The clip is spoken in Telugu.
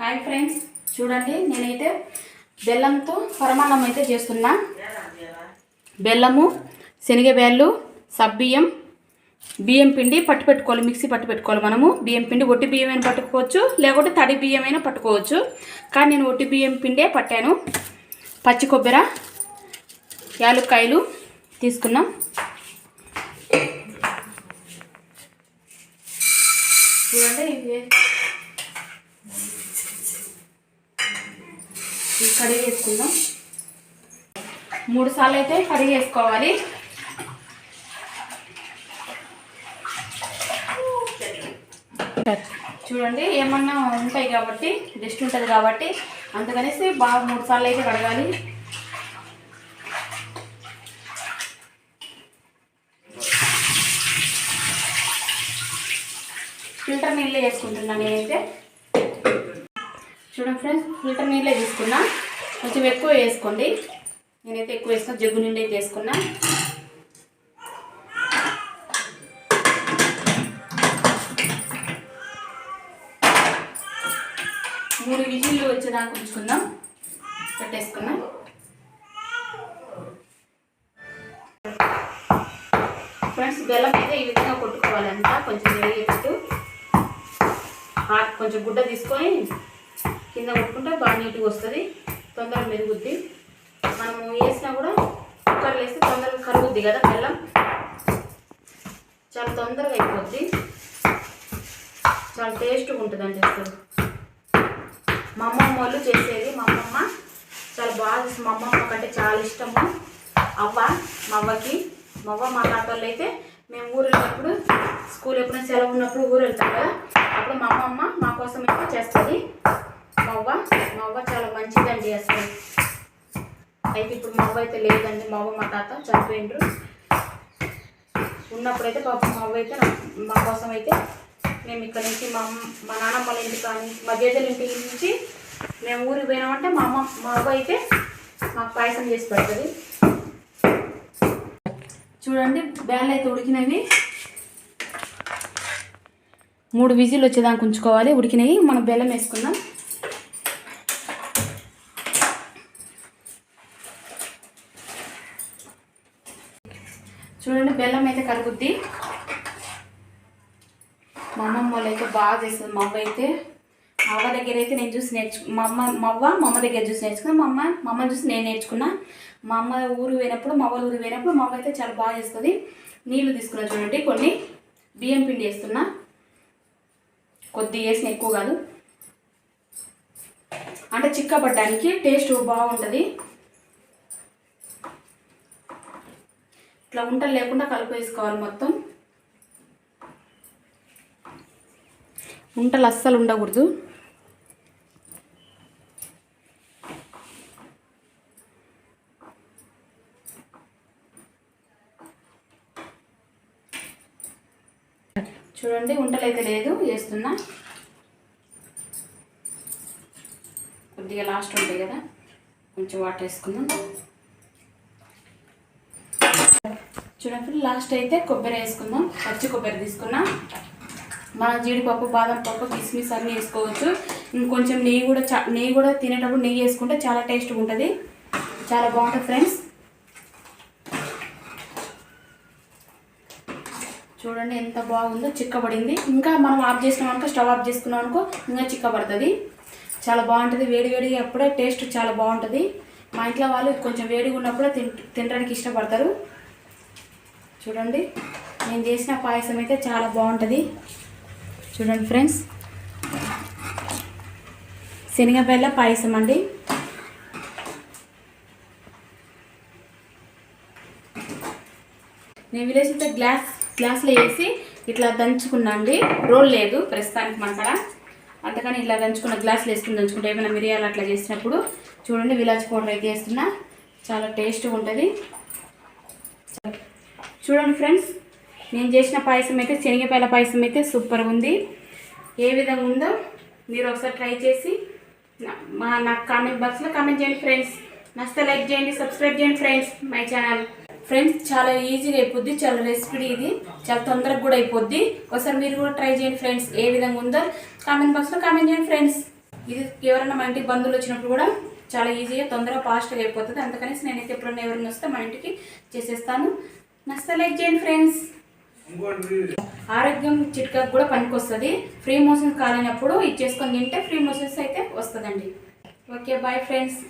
హాయ్ ఫ్రెండ్స్ చూడండి నేనైతే బెల్లంతో పరమాన్నం అయితే చేస్తున్నా. బెల్లము శనగబేళ్ళు సబ్బియ్యం బియ్యం పిండి పట్టు పెట్టుకోవాలి మిక్సీ పట్టు పెట్టుకోవాలి మనము. బియ్యం పిండి ఒట్టి బియ్యం అయినా పట్టుకోవచ్చు లేకుంటే తడి బియ్యం అయినా పట్టుకోవచ్చు. కానీ నేను ఒట్టి బియ్యం పిండే పట్టాను. పచ్చి కొబ్బరి యాలుక్కాయలు తీసుకున్నాం. చూడండి కడిగి వేసుకుందాం. మూడు సార్లు అయితే కడిగి వేసుకోవాలి. చూడండి ఏమన్నా ఉంటాయి కాబట్టి డస్ట్ ఉంటుంది కాబట్టి అందుకనేసి బాగా మూడు సార్లు అయితే కడగాలి. ఫిల్టర్ నీళ్ళే వేసుకుంటున్నాను నేనైతే. చూడండి ఫ్రెండ్స్ ఫిల్టర్ నీళ్ళే తీసుకున్నా. కొంచెం ఎక్కువ వేసుకోండి. నేనైతే ఎక్కువ వేసుకున్నా జగ్గు నిండి అయితే వేసుకున్నా మూడు విజిల్లు వచ్చేదాకా ఉంచుకుందాం. పెట్టేసుకున్నాం. ఫ్రెండ్స్ బెల్లం అయితే ఈ విధంగా కొట్టుకోవాలంట. కొంచెం నెయ్యి హాట్ కొంచెం గుడ్డ తీసుకొని కింద కొట్టుకుంటే బాగా నీట్గా వస్తుంది. తొందరగా మెరుగుద్ది. మనము వేసినా కూడా కుక్కర్లో వేస్తే తొందరగా కరుగుద్ది కదా బెల్లం? చాలా తొందరగా అయిపోద్ది. చాలా టేస్ట్గా ఉంటుంది అని అసలు. మా అమ్మమ్మ వాళ్ళు చేసేది. మా అమ్మమ్మ చాలా బాగా మా అమ్మమ్మ కంటే చాలా ఇష్టము. అవ్వ మా అవ్వకి. మా అవ్వ మా తాత వాళ్ళు అయితే మేము ఊరు వెళ్ళినప్పుడు స్కూల్ ఎప్పుడైనా సెలవు ఉన్నప్పుడు ఊరు వెళ్తాం కదా. అప్పుడు మా అమ్మమ్మ మా కోసం అయితే చేస్తుంది. మా అవ్వ మా అవ్వ చాలా మంచిదండి అసలు. అయితే ఇప్పుడు మా అవ్వ అయితే లేదండి. మా అవ్వ మా తాత చనిపోయిండ్రు. ఉన్నప్పుడైతే పాపం మా అవ్వ అయితే మా కోసం అయితే మేము ఇక్కడ నుంచి మా అమ్మ మా నాన్నమ్మ వాళ్ళ ఇంటి కానీ మా జేజల ఇంటి నుంచి మేము ఊరికి పోయినామంటే మా అమ్మ మా అవ్వ అయితే మాకు పాయసం చేసి పెడుతుంది. చూడండి బ్యాళ్ళు అయితే ఉడికినవి. మూడు విజిల్ వచ్చేదాకా ఉంచుకోవాలి. ఉడికినవి. మనం బెల్లం వేసుకుందాం. చూడండి బెల్లం అయితే కరుగుద్ది మా అమ్మమ్మ వాళ్ళు అయితే బాగా చేస్తుంది మా అవ్వ అయితే మా అవ్వ దగ్గర అయితే నేను చూసి నేర్చు మా అమ్మ మా అవ్వ మా అమ్మ దగ్గర చూసి నేర్చుకున్నా. మా అమ్మ మా అమ్మ చూసి నేను నేర్చుకున్నా. మా అమ్మ ఊరు పోయినప్పుడు మా వాళ్ళ ఊరు పోయినప్పుడు మా అమ్మ అయితే చాలా బాగా చేస్తుంది. నీళ్ళు తీసుకున్నా చూడండి కొన్ని బియ్యం పిండి వేస్తున్నా. కొద్దిగా వేసిన ఎక్కువ కాదు. అంటే చిక్కబడ్డానికి టేస్ట్ బాగుంటుంది. ఇట్లా ఉంటలు లేకుండా కలిపేసుకోవాలి మొత్తం. ఉంటలు అస్సలు ఉండకూడదు. చూడండి ఉంటలు అయితే లేదు వేస్తున్నా. కొద్దిగా లాస్ట్ ఉంటాయి కదా కొంచెం వాటర్ వేసుకుందాం. చూడండి లాస్ట్ అయితే కొబ్బరి వేసుకుందాం. పచ్చి కొబ్బరి తీసుకున్నాం. మన జీడిపప్పు బాదం పప్పు కిస్మిస్ అన్నీ వేసుకోవచ్చు. ఇంకొంచెం నెయ్యి కూడా చా నెయ్యి కూడా తినేటప్పుడు నెయ్యి వేసుకుంటే చాలా టేస్ట్గా ఉంటుంది. చాలా బాగుంటుంది ఫ్రెండ్స్ చూడండి ఎంత బాగుందో చిక్కబడింది. ఇంకా మనం ఆఫ్ చేసుకున్నాం అనుకో స్టవ్ ఆఫ్ చేసుకున్నాం అనుకో ఇంకా చిక్కబడుతుంది. చాలా బాగుంటుంది వేడి వేడి అప్పుడే టేస్ట్ చాలా బాగుంటుంది. మా ఇంట్లో వాళ్ళు కొంచెం వేడిగా ఉన్నప్పుడే తిన్ తినడానికి ఇష్టపడతారు. చూడండి. నేను చేసిన పాయసం అయితే చాలా బాగుంటుంది. చూడండి ఫ్రెండ్స్. శనగబెల్ల పాయసం అండి. నేను విలేజ్ అయితే గ్లాస్ గ్లాస్లో వేసి ఇట్లా దంచుకున్నా అండి. రోల్ లేదు ప్రస్తుతానికి మన కాడ. అంతకని ఇట్లా దంచుకున్న గ్లాసులు వేసుకుని దంచుకుంటే ఏమైనా మిరియాలు అట్లా చేసినప్పుడు చూడండి విలాజ్ పౌడర్ అయితే వేస్తున్నా. చాలా టేస్ట్గా ఉంటుంది. చూడండి ఫ్రెండ్స్ నేను చేసిన పాయసం అయితే శనగపాయల పాయసం అయితే సూపర్గా ఉంది. ఏ విధంగా ఉందో మీరు ఒకసారి ట్రై చేసి నా- మా నాకు కామెంట్ బాక్స్లో కామెంట్ చేయండి ఫ్రెండ్స్. నచ్చితే లైక్ చేయండి సబ్స్క్రైబ్ చేయండి ఫ్రెండ్స్ మై ఛానల్. ఫ్రెండ్స్ చాలా ఈజీగా అయిపోద్ది చాలా రెసిపీ ఇది. చాలా తొందరగా కూడా అయిపోద్ది. ఒకసారి మీరు కూడా ట్రై చేయండి ఫ్రెండ్స్ ఏ విధంగా ఉందో. కామెంట్ బాక్స్లో కామెంట్ చేయండి ఫ్రెండ్స్. ఇది ఎవరైనా మా ఇంటికి బంధువులు వచ్చినప్పుడు కూడా చాలా ఈజీగా తొందరగా ఫాస్ట్గా అయిపోతుంది. అందుకనేసి నేనైతే ఎప్పుడైనా ఎవరైనా వస్తే మా ఇంటికి చేసేస్తాను. నచ్చితే లైక్ చేయండి ఫ్రెండ్స్. ఆరోగ్యం చిట్కాకు కూడా పనికొస్తుంది. ఫ్రీ మోషన్స్ కాలేనప్పుడు ఇది చేసుకొని తింటే ఫ్రీ మోషన్స్ అయితే వస్తుందండి. Okay bye friends